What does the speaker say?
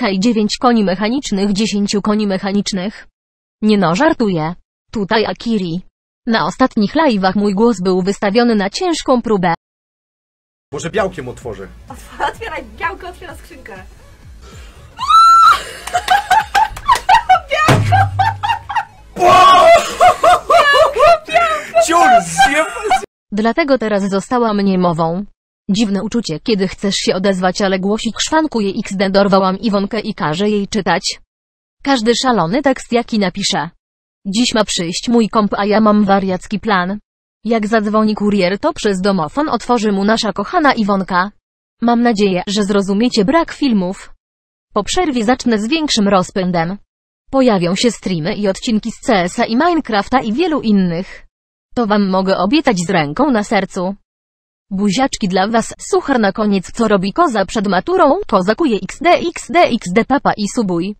Hej 9 koni mechanicznych 10 koni mechanicznych. Nie no, żartuję. Tutaj Akiri. Na ostatnich live'ach mój głos był wystawiony na ciężką próbę. Może białkiem otworzę. Otwieraj, białko otwiera skrzynkę. Ciur, zjeb... Dlatego teraz zostałam niemową. Dziwne uczucie, kiedy chcesz się odezwać, ale głosik szwankuje XD dorwałam Iwonkę i każe jej czytać. Każdy szalony tekst jaki napiszę. Dziś ma przyjść mój komp, a ja mam wariacki plan. Jak zadzwoni kurier, to przez domofon otworzy mu nasza kochana Iwonka. Mam nadzieję, że zrozumiecie brak filmów. Po przerwie zacznę z większym rozpędem. Pojawią się streamy i odcinki z CS-a i Minecrafta i wielu innych. To wam mogę obiecać z ręką na sercu. Buziaczki dla was, suchar na koniec. Co robi koza przed maturą, kozakuje xd xd xd papa i subuj.